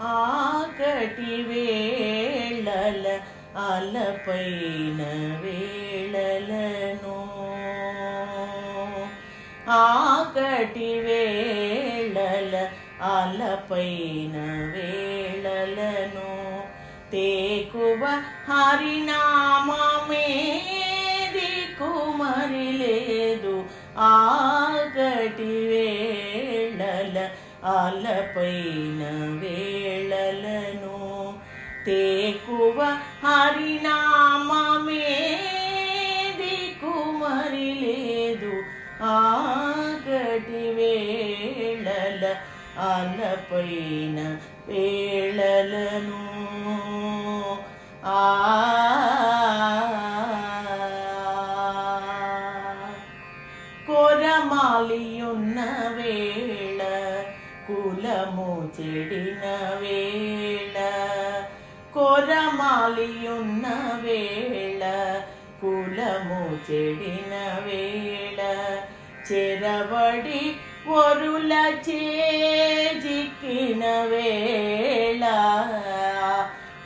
ఆకటి వేళల అలపైన వేళలను. ఆకటి వేళల అలపైన వేళలను. తేకువ హరినామమే దిక్కుమరి లేదు. ఆకటి వేళల అలపైన తేకువ హరినామమే దిక్కుమరి లేదు ఆగటి వేళల అలపైన వేళలను ఆ కొరమాలియున్న వేళ కులము చెడిన వేళ ചാലിയുന്ന വേള കുലമു ചെടിന വേള. ചെറവടി ഒരുല ചേജിക്കിന വേള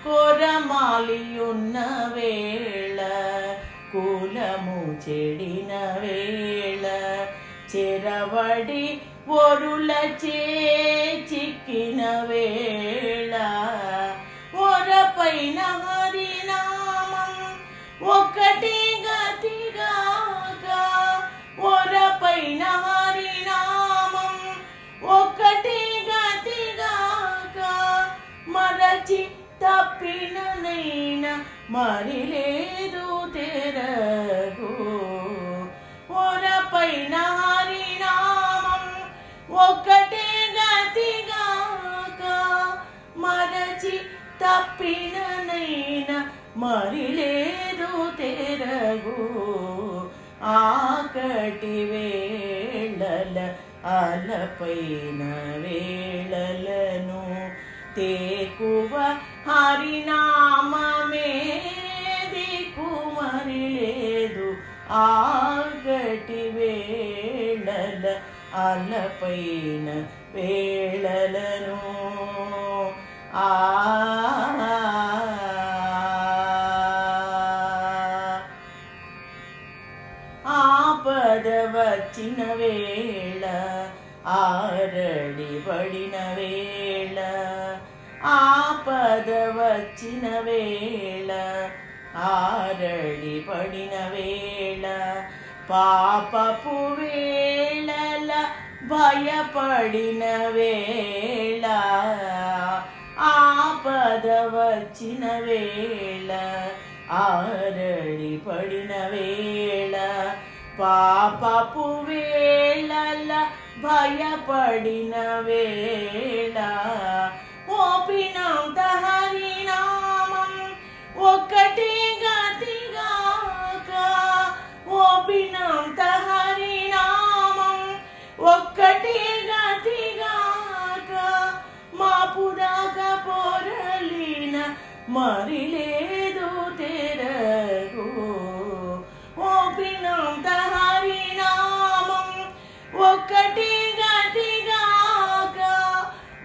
കൊരമാളിയുന്ന വേള കുലമു ചെടിന വേള. ചെറവടി ഒരുല ചേച്ചിക്കിന വേള ഒരപ്പൈന తప్పిననైన మరి లేదు తెరగు ఒరపైన హరినామం ఒకటే గతిగాక మరచి తప్పిననైన మరి లేదు తెరగు. ఆకటి వేళల అలపైన వేళలను తేకువ హరినామేది కుమరి లేదు ఆగటి వేళల అలపైన వేళలను. ఆ ఆపద వచ్చిన వేళ ఆరడి పడిన వేళ. ఆపద వచ్చిన వేళ ఆరడి పడిన వేళ పాపపు వేళల భయపడిన వేళ ఆపద వచ్చిన వేళ ఆరడి పడిన వేళ పాపపు వేళల భయపడిన వేళ మరి లేదు తెరగు ఓపినంత హరినామం ఒక్కటి గతిగాక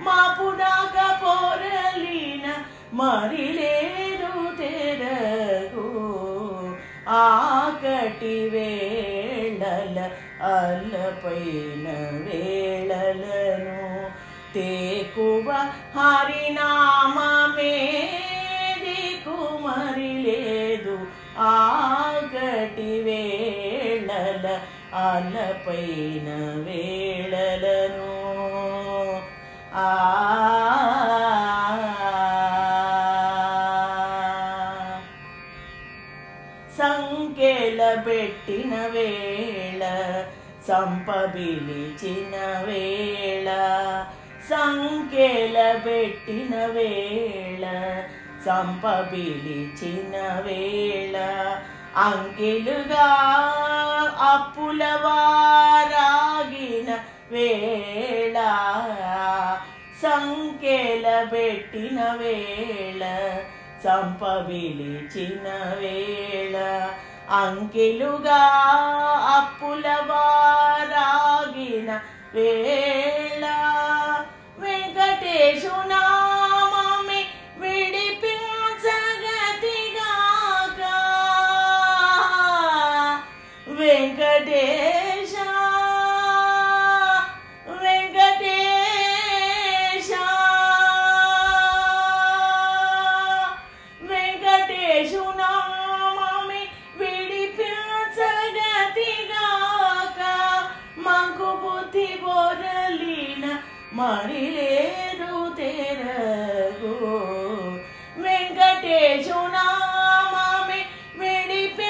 మాపుదాక పొరలిన మరి లేదు తెరగు. ఆకటి వేళల అల్లపైన వేళలను తేకువ హరినామమే దిక్కుమరి లేదు ఆగటి వేళల అలపైన వేళలను. ఆ సంఖ్యల పెట్టిన వేళ సంపబిలిచిన వేళ సంఖ్యల పెట్టిన వేళ సంపబిలిచిన వేళ అంకెలుగా అప్పుల వారాగిన వేళ సంఖ్యల పెట్టిన వేళ సంపవిలిచిన వేళ అంకెలుగా అప్పుల వారాగిన వేళ. బోరలిన మరి లేదు తెరగు. వెంకటేశునామే విడిపించగతిగాక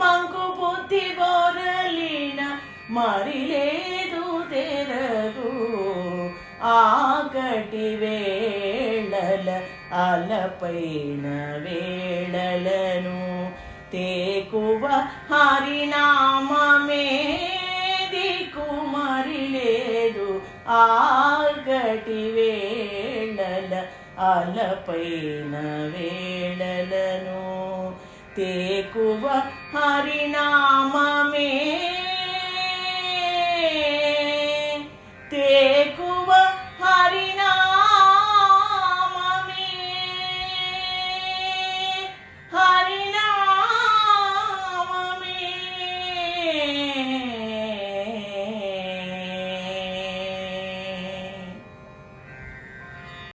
మంకు బుద్ధి బోరలిన మరిలేదు తెరగు. ఆకటి వేళల అలపైన వేళలను తేకువ హరినామమే లేదు ఆకటి వేళల అలపైన వేళలను తేకువ హరినామమే